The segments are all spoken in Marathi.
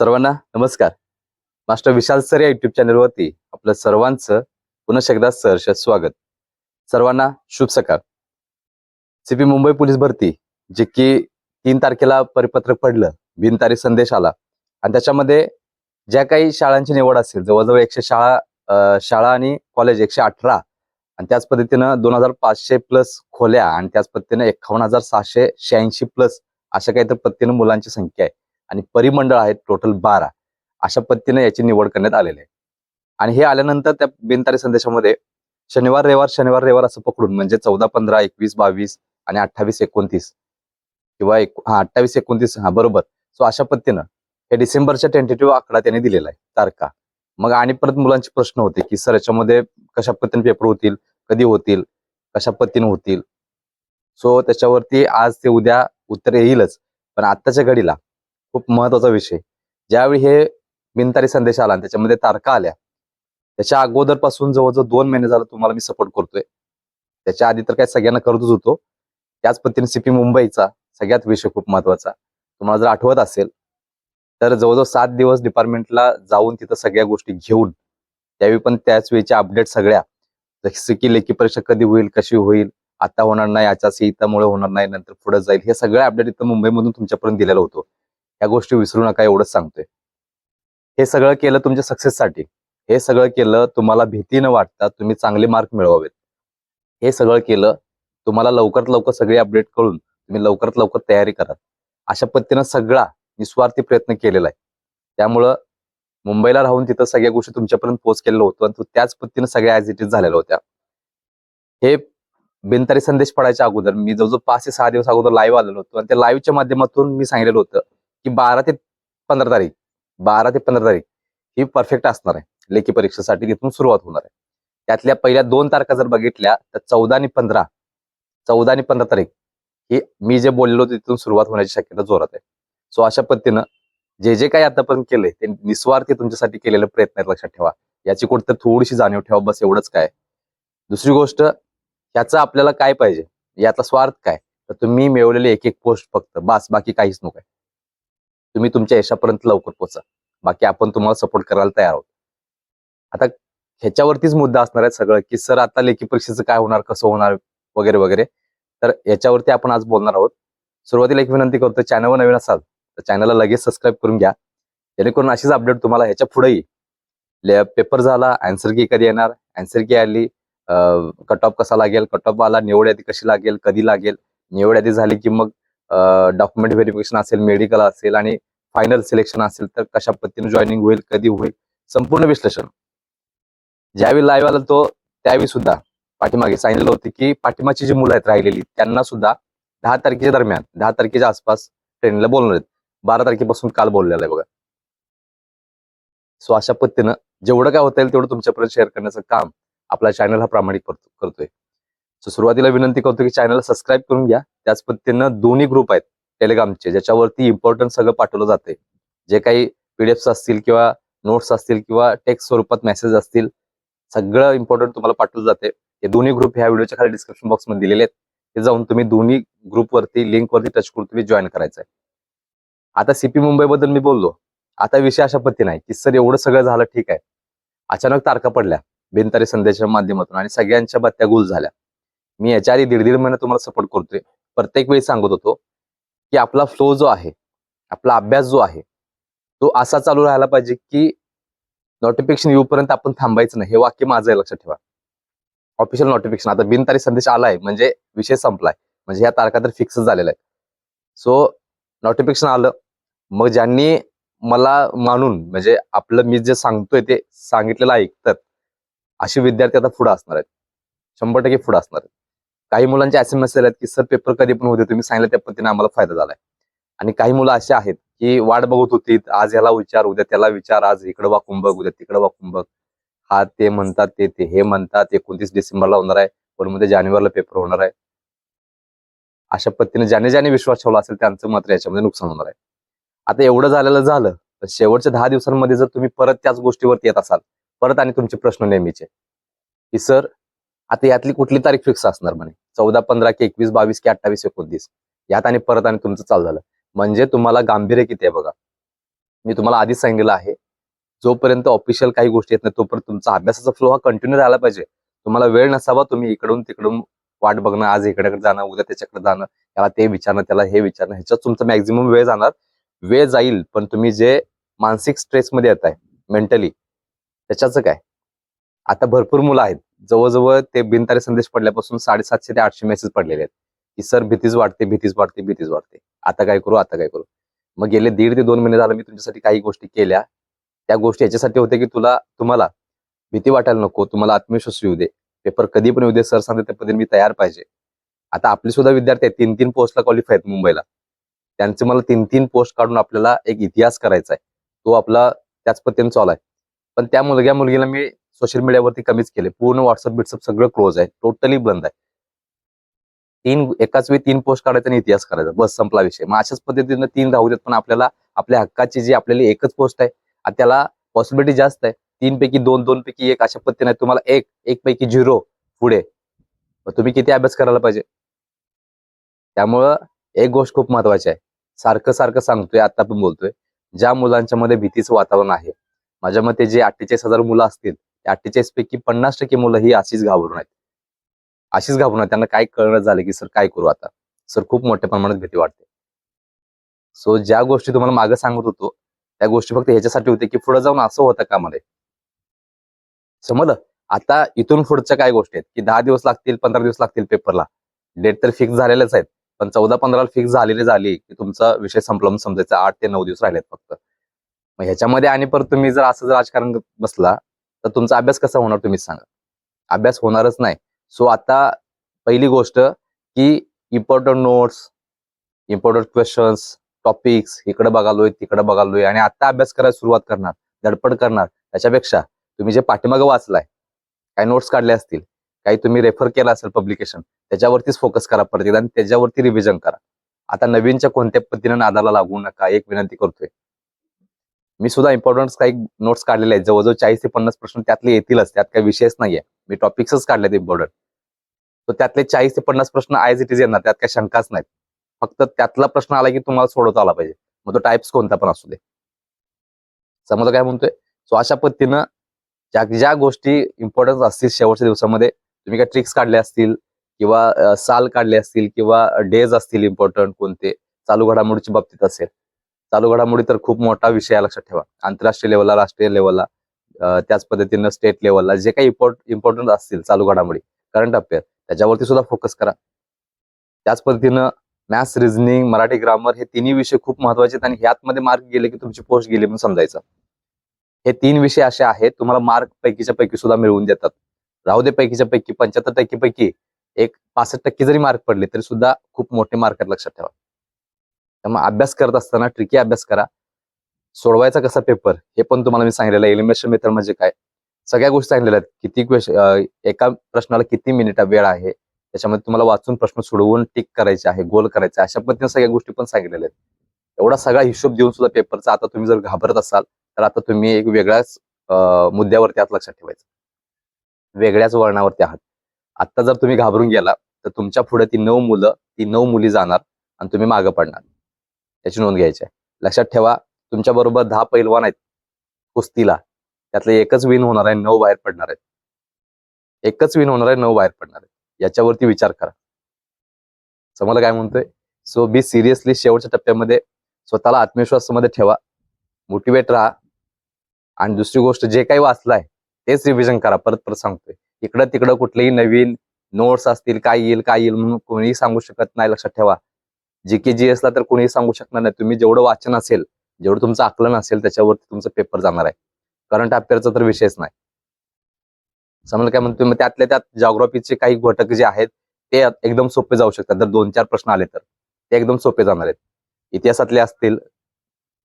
सर्वांना नमस्कार. मास्टर विशाल सर या युट्यूब चॅनलवरती आपलं सर्वांचं पुन्हा एकदा सहर्ष स्वागत. सर्वांना शुभ सकाळ. सीपी मुंबई पोलीस भरती जे की तीन तारखेला परिपत्रक पडलं बिनतारी संदेश आला. आणि त्याच्यामध्ये ज्या काही शाळांची निवड असेल जवळजवळ एकशे शाळा शाळा आणि कॉलेज एकशे अठरा आणि त्याच पद्धतीनं दोन हजार पाचशे प्लस खोल्या आणि त्याच पद्धतीनं एकावन्न हजार सहाशे शहाऐंशी प्लस अशा काहीतरी पद्धतीनं मुलांची संख्या आहे. आणि परिमंडळ आहेत टोटल बारा. अशा पद्धतीने याची निवड करण्यात आलेली आहे. आणि हे आल्यानंतर त्या बिनतारी संदेशामध्ये शनिवार रविवार शनिवार रविवार असं पकडून म्हणजे चौदा पंधरा एकवीस बावीस आणि अठ्ठावीस एकोणतीस किंवा एक हा अठ्ठावीस एकोणतीस हा बरोबर. सो अशा पद्धतीनं हे डिसेंबरच्या टेंटेटिव्ह आकडा त्यांनी दिलेला आहे तारखा. मग आणि परत मुलांचे प्रश्न होते की सर याच्यामध्ये कशा पद्धतीने पेपर होतील? कधी होतील? कशा पद्धतीने होतील? सो त्याच्यावरती आज ते उद्या उत्तर येईलच. पण आत्ताच्या घडीला खूप महत्त्वाचा विषय. ज्यावेळी हे बिनतारी संदेश आला आणि त्याच्यामध्ये तारखा आल्या त्याच्या अगोदरपासून जवळजवळ दोन महिने झालं तुम्हाला मी सपोर्ट करतोय. त्याच्या आधी तर काय सगळ्यांना करतच होतो. त्याच पद्धतीने सीपी मुंबईचा सगळ्यात विषय खूप महत्त्वाचा. तुम्हाला जर आठवत असेल तर जवळजवळ सात दिवस डिपार्टमेंटला जाऊन तिथं सगळ्या गोष्टी घेऊन त्यावेळी पण त्याच वेळच्या अपडेट सगळ्या जसे की लेखी परीक्षा कधी होईल कशी होईल आता होणार नाही याच्या आचारसंहितामुळे होणार नाही नंतर पुढे जाईल हे सगळं अपडेट इथं मुंबईमधून तुमच्यापर्यंत दिलेलं होतं. या गोष्टी विसरू नका एवढंच सांगतोय. हे सगळं केलं तुमच्या सक्सेससाठी हे सगळं केलं तुम्हाला भीती न वाटता तुम्ही चांगले मार्क मिळवावेत. हे सगळं केलं तुम्हाला लवकरात लवकर सगळे अपडेट कळून तुम्ही लवकरात लवकर तयारी करा अशा पद्धतीनं सगळा निस्वार्थी प्रयत्न केलेला आहे. त्यामुळं मुंबईला राहून तिथं सगळ्या गोष्टी तुमच्यापर्यंत पोच केलेलं होतं आणि त्याच पद्धतीनं सगळ्या ॲज इट इज झालेल्या होत्या. हे बिनतारी संदेश पडायच्या अगोदर मी जवळजवळ पाच ते सहा दिवस अगोदर लाईव्ह आलेलो होतो आणि त्या लाईव्हच्या माध्यमातून मी सांगितलेलं होतं की बारा ते पंधरा तारीख बारा ते पंधरा तारीख ही परफेक्ट असणार आहे. लेखी परीक्षेसाठी तिथून सुरुवात होणार आहे. त्यातल्या पहिल्या दोन तारखा जर बघितल्या तर चौदा आणि पंधरा चौदा आणि पंधरा तारीख ही मी जे बोललो तिथून सुरुवात होण्याची शक्यता जोरात आहे. सो अशा पद्धतीनं जे जे काही आतापर्यंत केलंय ते निस्वार्थी तुमच्यासाठी केलेले प्रयत्न आहेत लक्षात ठेवा. याची कुठं थोडीशी जाणीव ठेवा बस एवढंच काय दुसरी गोष्ट ह्याचं आपल्याला काय पाहिजे? यातला स्वार्थ काय? तर तुम्ही मिळवलेले एक एक पोस्ट फक्त बस बाकी काहीच नको आहे. तुम्ही तुमच्या यशापर्यंत लवकर पोचा. बाकी आपण तुम्हाला सपोर्ट करायला तयार आहोत. आता ह्याच्यावरतीच मुद्दा असणार आहे सगळं की सर आता लेखी परीक्षेचं काय होणार कसं होणार वगैरे वगैरे. तर याच्यावरती आपण आज बोलणार आहोत. सुरुवातीला एक विनंती करतो चॅनलवर नवीन असाल तर चॅनलला लगेच सबस्क्राईब करून घ्या. जेणेकरून अशीच अपडेट तुम्हाला ह्याच्या पुढेही. पेपर झाला अँसर की कधी येणार? अँसर की आली? कट ऑफ कसा लागेल? कट ऑफ आला निवड यादी कशी लागेल? कधी लागेल? निवड यादी झाली की मग डॉक्युमेंट व्हेरिफिकेशन असेल मेडिकल असेल आणि फायनल सिलेक्शन असेल तर कशा पद्धतीने जॉईनिंग होईल कधी होईल संपूर्ण विश्लेषण. ज्यावेळी लाईव्ह आला तो त्यावेळी सुद्धा पाठीमागे सांगितलं होतं की पाठीमागची जी मुलं आहेत राहिलेली त्यांना सुद्धा दहा तारखेच्या दरम्यान दहा तारखेच्या आसपास ट्रेनला बोलणार आहेत बारा तारखेपासून काल बोललेलं आहे बघा. सो अशा पद्धतीनं जेवढं काय होता येईल तेवढं तुमच्यापर्यंत शेअर करण्याचं काम आपला चॅनल हा प्रामाणिक करतो करतोय. सो सुरुवातीला विनंती करतो की चॅनलला सबस्क्राईब करून घ्या. त्याच पद्धतीनं दोन्ही ग्रुप आहेत टेलिग्रामचे ज्याच्यावरती इम्पॉर्टंट सगळं पाठवलं जाते जे काही पीडीएफ असतील किंवा नोट्स असतील किंवा टेक्स्ट स्वरूपात मेसेज असतील सगळं इम्पॉर्टंट तुम्हाला पाठवलं जाते हे दोन्ही ग्रुप ह्या व्हिडिओच्या खाली डिस्क्रिप्शन बॉक्समध्ये दिलेले आहेत. ते जाऊन तुम्ही दोन्ही ग्रुपवरती लिंकवरती टच करून तुम्ही जॉईन करायचं आहे आता सीपी मुंबईबद्दल मी बोललो. आता विषय अशा पद्धती नाही की सर एवढं सगळं झालं ठीक आहे. अचानक तारखा पडल्या. बिनतारी संदेशाच्या माध्यमातून आणि सगळ्यांच्या बत्त्या गुल झाल्या. मी याच्या आधी दीड दीड महिना तुम्हाला सपोर्ट करतोय. प्रत्येक वेळी सांगत होतो की आपला फ्लो जो आहे आपला अभ्यास जो आहे तो असा चालू राहायला पाहिजे की नोटिफिकेशन येऊपर्यंत आपण थांबायचं नाही. हे वाक्य माझं आहे लक्षात ठेवा. ऑफिशियल नोटिफिकेशन आता बिनतारी संदेश आलाय म्हणजे विषय संपलाय. म्हणजे ह्या तारखा तर फिक्स झालेला आहे सो नोटिफिकेशन आलं. मग ज्यांनी मला मानून म्हणजे आपलं मी जे सांगतोय ते सांगितलेलं ऐकतात असे विद्यार्थी आता पुढे असणार आहेत. शंभर टक्के पुढे असणार आहेत. काही मुलांचे असे मेसेज आहेत की सर पेपर कधी पण होते तुम्ही सांगितलं त्या पद्धतीने आम्हाला फायदा झालाय. आणि काही मुलं असे आहेत की वाट बघत होती आज ह्याला विचार उद्या त्याला विचार आज इकडं वाकून बघ उद्या तिकडं वाकून बघ. हा ते म्हणतात ते ते हे म्हणतात एकोणतीस डिसेंबरला होणार आहे पण जानेवारीला पेपर होणार आहे. अशा पद्धतीने ज्याने ज्याने विश्वास ठेवला असेल त्यांचं मात्र याच्यामध्ये नुकसान होणार आहे. आता एवढं झालेलं झालं तर शेवटच्या दहा दिवसांमध्ये जर तुम्ही परत त्याच गोष्टीवरती येत असाल परत आणि तुमचे प्रश्न नेहमीचे की सर आता यातली कुठली तारीख फिक्स असणार म्हणे? चौदा पंधरा की एकवीस बावीस की अठ्ठावीस एकोणतीस. यात आणि परत आणि तुमचं चालू झालं. म्हणजे तुम्हाला गांभीर्य किती आहे बघा? मी तुम्हाला आधीच सांगितलं आहे. जोपर्यंत ऑफिशियल काही गोष्टी येत नाही तोपर्यंत तुमचा अभ्यासाचा फ्लो हा कंटिन्यू राहिला पाहिजे. तुम्हाला वेळ नसावा तुम्ही इकडून तिकडून वाट बघणं आज इकडेकडे जाणं उद्या त्याच्याकडे जाणं त्याला ते विचारणं त्याला हे विचारणं ह्याच्यात तुमचा मॅक्झिमम वेळ जाणार. वेळ जाईल पण तुम्ही जे मानसिक स्ट्रेसमध्ये येत आहे मेंटली त्याच्याचं काय? आता भरपूर मुलं आहेत. जवळजवळ ते बिनतारी संदेश पडल्यापासून साडेसातशे ते आठशे मेसेज पडलेले आहेत. की सर भीतीच वाटते भीतीच वाटते भीतीच वाटते. आता काय करू आता काय करू? मग गेले दीड ते दोन महिने झालं मी तुमच्यासाठी काही गोष्टी केल्या. त्या गोष्टी याच्यासाठी होत्या की तुला तुम्हाला भीती वाटायला नको तुम्हाला आत्मविश्वास येऊ दे. पेपर कधी पण येऊ दे. सर सांगते त्या पद्धतीने मी तयार पाहिजे. आता आपले सुद्धा विद्यार्थी आहेत. तीन तीन पोस्टला क्वालिफाय आहेत मुंबईला. त्यांचे मला तीन तीन पोस्ट काढून आपल्याला एक इतिहास करायचा आहे. तो आपला त्याच पद्धतीने चालू आहे. पण त्या मुलग्या मुलगीला मी सोशल मीडियावरती कमीच केले. पूर्ण व्हॉट्सअप बिट्सअप सगळं क्लोज आहे. टोटली बंद आहे. तीन एकाच वेळी तीन पोस्ट काढायचा आणि इतिहास करायचा. बस संपला विषय. मग अशाच पद्धतीनं तीन राहू देत पण आपल्याला आपल्या हक्काची जी आपल्याला एकच पोस्ट आहे त्याला पॉसिबिलिटी जास्त आहे. तीन पैकी दोन दोन पैकी एक अशा पद्धतीने तुम्हाला एक एक पैकी झिरो पुढे. मग तुम्ही किती अभ्यास करायला पाहिजे? त्यामुळं एक गोष्ट खूप महत्वाची आहे. सारखं सारखं सांगतोय आता पण बोलतोय. ज्या मुलांच्या मध्ये भीतीचं वातावरण आहे माझ्या मते जे अठ्ठेचाळीस हजार मुलं असतील अठ्ठेचाळीस पैकी पन्नास टक्के मुलं ही अशीच घाबरून आहेत. अशीच घाबरून आहेत. त्यांना काय कळणं झालं की सर काय करू आता? सर खूप मोठ्या प्रमाणात भीती वाटते. सो ज्या गोष्टी तुम्हाला मागे सांगत होतो त्या गोष्टी फक्त ह्याच्यासाठी होते की पुढे जाऊन असं होतं का मध्ये समजलं आता इथून पुढच्या काय गोष्टी आहेत? की दहा दिवस लागतील पंधरा दिवस लागतील पेपरला. डेट तर फिक्स झालेलेच आहेत. पण चौदा पंधरा फिक्स झालेली झाली की तुमचा विषय संपला समजायचा आठ ते नऊ दिवस राहिलेत फक्त. मग ह्याच्यामध्ये आणि परत तुम्ही जर असं जर राजकारण बसला तर तुमचा अभ्यास कसा होणार तुम्हीच सांगा. अभ्यास होणारच नाही. सो आता पहिली गोष्ट की important notes important questions topics इकडे बघालोय तिकडे बघालोय आणि आता अभ्यास करायला सुरुवात करणार धडपड करणार. त्याच्यापेक्षा तुम्ही जे पाठीमागं वाचलाय काही नोट्स काढले असतील काही तुम्ही रेफर केला असेल पब्लिकेशन त्याच्यावरतीच फोकस करा परत आणि त्याच्यावरती रिव्हिजन करा. आता नवीनच्या कोणत्या पद्धतीने नादाला लागू नका एक विनंती करतोय. मी सुद्धा इम्पॉर्टन्स काही नोट्स काढलेले आहेत. जवळजवळ चाळीस ते पन्नास प्रश्न त्यातले येतीलच. त्यात काही विषयच नाहीये. मी टॉपिक्सच काढलेत इम्पॉर्टंट तर त्यातले चाळीस ते पन्नास प्रश्न आयज इट इज येणार. त्यात काही शंकाच नाहीत. फक्त त्यातला प्रश्न आला की तुम्हाला सोडवता आला पाहिजे. मग तो टाइप्स कोणता पण असू दे. समजा काय म्हणतोय? सो अशा पद्धतीनं ज्या ज्या गोष्टी इम्पॉर्टन्स असतील शेवटच्या दिवसामध्ये तुम्ही काय ट्रिक्स काढले असतील किंवा साल काढले असतील किंवा डेज असतील इम्पॉर्टंट कोणते चालू घडामोडीच्या बाबतीत असेल चालू घडामोडी तर खूप मोठा विषय आहे लक्षात ठेवा. आंतरराष्ट्रीय लेवलला राष्ट्रीय लेवलला त्याच पद्धतीनं स्टेट लेवलला जे काही इम्पॉर्ट इम्पॉर्टंट असतील चालू घडामोडी करंट अफेअर त्याच्यावरती सुद्धा फोकस करा. त्याच पद्धतीनं मॅथ्स रिझनिंग मराठी ग्रामर हे तिन्ही विषय खूप महत्त्वाचे आहेत आणि ह्यातमध्ये मार्क गेले की तुमची पोस्ट गेली म्हणून समजायचं. हे तीन विषय असे आहेत तुम्हाला मार्क पैकीच्या पैकी सुद्धा मिळवून देतात. राहू दे पैकीच्या पैकी पंच्याहत्तर टक्के पैकी एक पासष्ट टक्के जरी मार्क पडले तरी सुद्धा खूप मोठे मार्क आहेत लक्षात ठेवा. त्यामुळे अभ्यास करत असताना ट्रिकी अभ्यास करा. सोडवायचा कसा पेपर हे पण तुम्हाला मी सांगितलेलं आहे. एलिमिनेशन मेथड म्हणजे काय? सगळ्या गोष्टी सांगितलेल्या आहेत. किती क्वेश्चन एका प्रश्नाला किती मिनिट वेळ आहे? त्याच्यामध्ये तुम्हाला वाचून प्रश्न सोडवून टिक करायचे आहे गोल करायचे अशा पद्धतीने सगळ्या गोष्टी पण सांगितलेल्या आहेत. एवढा सगळा हिशोब देऊन सुद्धा पेपरचा आता तुम्ही जर घाबरत असाल तर आता तुम्ही एक वेगळ्याच मुद्द्यावर मुद्द्यावरती आहात लक्षात ठेवायचं. वेगळ्याच वळणावरती आहात. आता जर तुम्ही घाबरून गेला तर तुमच्यापुढे ती नऊ मुलं ती नऊ मुली जाणार आणि तुम्ही मागं पडणार. याची नोंद घ्यायची आहे. लक्षात ठेवा तुमच्या बरोबर दहा पैलवान आहेत. कुस्तीला. त्यातले एकच विन होणार आहे नऊ बाहेर पडणार आहेत. एकच विन होणार आहे नऊ बाहेर पडणार आहेत. याच्यावरती विचार करा. समजलं काय म्हणतोय? सो बी सिरियसली शेवटच्या टप्प्यामध्ये स्वतःला आत्मविश्वासामध्ये ठेवा. मोटिवेट राहा. आणि दुसरी गोष्ट जे काही वाचलंय तेच रिव्हिजन करा. परत परत सांगतोय. इकडं तिकडं कुठलेही नवीन नोट्स असतील काय येईल काय येईल म्हणून कोणीही सांगू शकत नाही लक्षात ठेवा. जी के जी एसला तर कोणीही सांगू शकणार नाही. तुम्ही जेवढं वाचन असेल जेवढं तुमचं आकलन असेल त्याच्यावरती तुमचं पेपर जाणार आहे. करंट अफेअरचा तर विषयच नाही. समजलं काय म्हणतो मग त्यातल्या त्यात जॉग्रॉफीचे काही घटक जे आहेत ते एकदम सोपे जाऊ शकतात. जर दोन चार प्रश्न आले तर ते एकदम सोपे जाणार आहेत. इतिहासातले असतील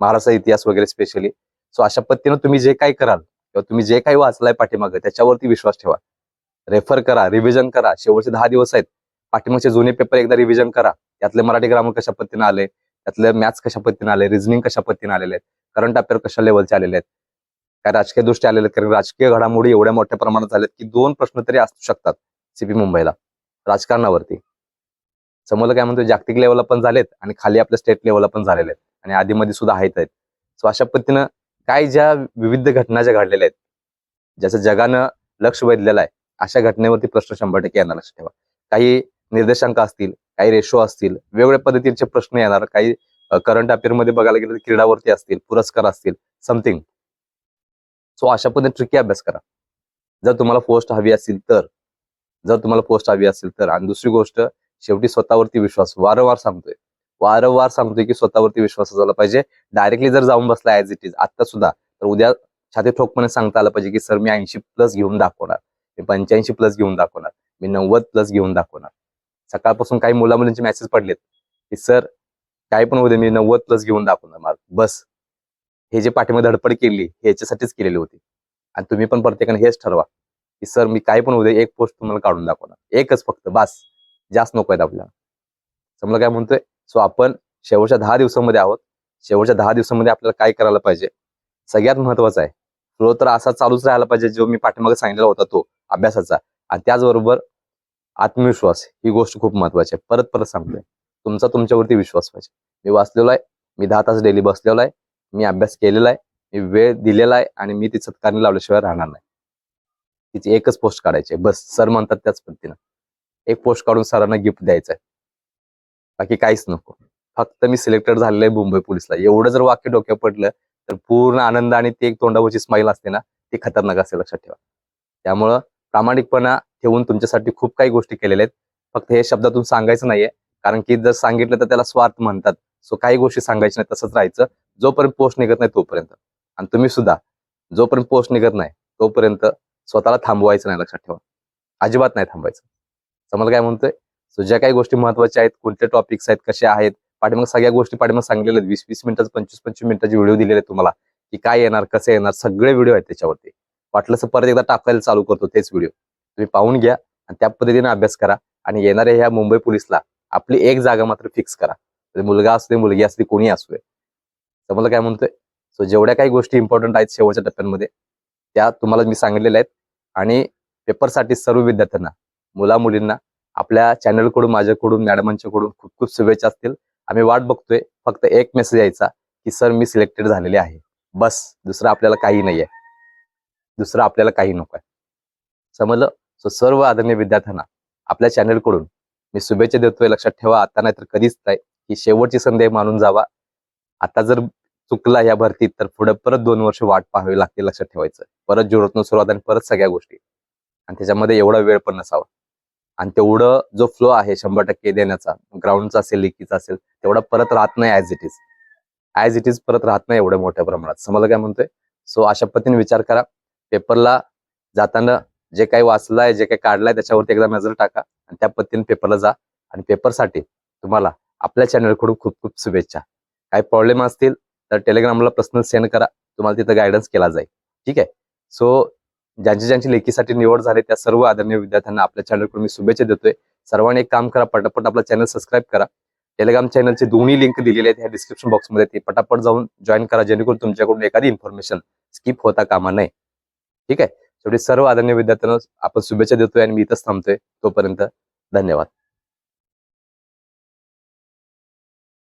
महाराष्ट्र इतिहास वगैरे स्पेशली सो अशा पद्धतीनं तुम्ही जे काही कराल किंवा तुम्ही जे काही वाचलाय पाठीमागं त्याच्यावरती विश्वास ठेवा. रेफर करा रिव्हिजन करा. शेवटचे दहा दिवस आहेत. पाठीमागचे जुने पेपर एकदा रिव्हिजन करा. त्यातले मराठी ग्रामर कशा पद्धतीने आले? त्यातले मॅथ्स कशा पद्धतीने आले? रिझनिंग कशा पद्धतीने आलेले आहेत? करंट अफेअर कशा लेवलचे आलेले आहेत? काय राजकीय दृष्टी आलेले आहेत? कारण राजकीय घडामोडी एवढ्या मोठ्या प्रमाणात झाल्यात की दोन प्रश्न तरी असू शकतात सीपी मुंबईला. राजकारणावरती. समोर काय म्हणतो जागतिक लेवलला पण झालेत आणि खाली आपल्या स्टेट लेवलला पण झालेले आहेत. आणि आधीमध्ये सुद्धा आहेत आहेत. सो अशा पद्धतीनं काय ज्या विविध घटना ज्या घडलेल्या आहेत ज्याचं जगानं लक्ष वेधलेलं आहे अशा घटनेवरती प्रश्न शंभर टक्के यांना लक्ष ठेवा. काही निर्देशांक असतील काही रेशो असतील वेगवेगळ्या पद्धतीचे प्रश्न येणार काही करंट अफेअरमध्ये बघायला गेलं तर क्रीडावरती असतील पुरस्कार असतील समथिंग सो अशा पद्धतीने ट्रिकी अभ्यास करा. जर तुम्हाला पोस्ट हवी असेल तर जर तुम्हाला पोस्ट हवी असेल तर. आणि दुसरी गोष्ट शेवटी स्वतःवरती विश्वास वारंवार सांगतोय. वारंवार सांगतोय की स्वतःवरती विश्वास झाला पाहिजे. डायरेक्टली जर जाऊन बसला ऍज इट इज आता सुद्धा तर उद्या छाती ठोकपणे सांगता आलं पाहिजे की सर मी ऐंशी प्लस घेऊन दाखवणार. मी पंच्याऐंशी प्लस घेऊन दाखवणार. मी नव्वद प्लस घेऊन दाखवणार. सकाळपासून काही मुला मुलींचे मेसेज पडलेत. की सर काय पण होते मी नव्वद प्लस घेऊन दाखवणार मार्क बस. हे जे पाठीमध्ये धडपड केली हे याच्यासाठीच केलेली होती. आणि तुम्ही पण प्रत्येकाने हेच ठरवा. की सर मी काय पण उद्या एक पोस्ट तुम्हाला काढून दाखवणार. एकच फक्त बस. जास्त नको आहेत आपल्याला. समजा काय म्हणतोय? सो आपण शेवटच्या दहा दिवसामध्ये आहोत. शेवटच्या दहा दिवसामध्ये आपल्याला काय करायला पाहिजे? सगळ्यात महत्वाचं आहे. फ्लो तर असा चालूच राहायला पाहिजे जो मी पाठीमागे सांगितलेला होता तो अभ्यासाचा. आणि त्याचबरोबर आत्मविश्वास ही गोष्ट खूप महत्वाची आहे. परत परत सांगतोय. तुमचा तुमच्यावरती विश्वास पाहिजे. मी वाचलेलो आहे. मी दहा तास डेली बसलेलो आहे. मी अभ्यास केलेला आहे. मी वेळ दिलेला आहे आणि मी ती सत्कारणी लावल्याशिवाय राहणार नाही. तिची एकच पोस्ट काढायची आहे. बस सर म्हणतात त्याच पद्धतीनं. एक पोस्ट काढून सरांना गिफ्ट द्यायचं आहे. बाकी काहीच नको. फक्त मी सिलेक्टेड झालेलं आहे मुंबई पोलिसला. एवढं जर वाक्य डोक्यात पडलं तर पूर्ण आनंद आणि ती एक तोंडावरची स्माईल असते ना ती खतरनाक असते लक्षात ठेवा. त्यामुळं प्रामाणिकपणा ठेवून तुमच्यासाठी खूप काही गोष्टी केलेल्या आहेत. फक्त हे शब्दातून सांगायचं नाहीये. कारण की जर सांगितलं तर त्याला स्वार्थ म्हणतात. सो काही गोष्टी सांगायच्या नाही तसंच राहायचं. जोपर्यंत पोस्ट निघत नाही तोपर्यंत. आणि तुम्ही सुद्धा जोपर्यंत पोस्ट निघत नाही तोपर्यंत स्वतःला थांबवायचं नाही लक्षात ठेवा. अजिबात नाही थांबायचं. समजा काय म्हणतोय? सो ज्या काही गोष्टी महत्त्वाच्या आहेत कोणते टॉपिक्स आहेत कसे आहेत पाठीमाग सगळ्या गोष्टी पाठीमाग सांगलेल्या आहेत. वीस वीस मिनिटाचे पंचवीस पंचवीस मिनिटाचे व्हिडिओ दिलेले आहेत तुम्हाला. की काय येणार कसे येणार सगळे व्हिडिओ आहेत त्याच्यावरती. वाटलं तर परत एकदा टाकायला चालू करतो तेच व्हिडिओ तुम्ही पाहून घ्या आणि त्या पद्धतीने अभ्यास करा आणि येणाऱ्या ह्या मुंबई पोलिसला आपली एक जागा मात्र फिक्स करा. म्हणजे मुलगा असू दे मुलगी असू दे कोणी असू दे. समजलं काय म्हणतोय? सो जेवढ्या काही गोष्टी इम्पॉर्टंट आहेत शेवटच्या टप्प्यांमध्ये त्या तुम्हाला मी सांगितलेल्या आहेत. आणि पेपरसाठी सर्व विद्यार्थ्यांना मुला मुलींना आपल्या चॅनलकडून माझ्याकडून मॅडमांच्याकडून खूप खूप शुभेच्छा असतील. आम्ही वाट बघतोय. फक्त एक मेसेज यायचा की सर मी सिलेक्टेड झालेले आहे. बस दुसरं आपल्याला काही नाही आहे दुसरं आपल्याला काही नको आहे. समजलं? सो सर्व आदरणीय विद्यार्थ्यांना आपल्या चॅनलकडून मी शुभेच्छा देतोय. लक्षात ठेवा आता नाही तर कधीच नाही. की शेवटची संधी मानून जावा. आता जर चुकला या भरतीत तर पुढे परत दोन वर्ष वाट पाहावी लागते लक्षात ठेवायचं. परत जुळतनं सुरुवात आणि परत सगळ्या गोष्टी. आणि त्याच्यामध्ये एवढा वेळ पण नसावा. आणि तेवढं जो फ्लो आहे शंभर टक्के देण्याचा ग्राउंडचा असेल लिकीचा असेल तेवढा परत राहत नाही as it is as it is परत राहत नाही एवढ्या मोठ्या प्रमाणात. समजलं काय म्हणतोय? सो अशा पद्धतीने विचार करा. पेपरला जाताना जे काही वाचलंय जे काही काढलंय त्याच्यावरती एकदा नजर टाका आणि त्या पद्धतीने पेपरला जा. आणि पेपरसाठी तुम्हाला आपल्या चॅनलकडून खूप खूप शुभेच्छा. काही प्रॉब्लेम असतील तर टेलिग्रामला पर्सनल सेंड करा. तुम्हाला तिथं गायडन्स केला जाईल. ठीक आहे? सो ज्यांची ज्यांची लेखीसाठी निवड झाली त्या सर्व आदरणीय विद्यार्थ्यांना आपल्या चॅनलकडून मी शुभेच्छा देतोय. सर्वांनी एक काम करा पटापट आपला चॅनल सबस्क्राईब करा. टेलिग्राम चॅनलचे दोन्ही लिंक दिलेले आहेत ह्या डिस्क्रिप्शन बॉक्समध्ये ते पटापट जाऊन जॉईन करा जेणेकरून तुमच्याकडून एखादी इन्फॉर्मेशन स्किप होता कामा नये. ठीक आहे? शेवटी सर्व आदरणीय विद्यार्थ्यांना आपण शुभेच्छा देतोय आणि मी इथंच थांबतोय. तोपर्यंत धन्यवाद.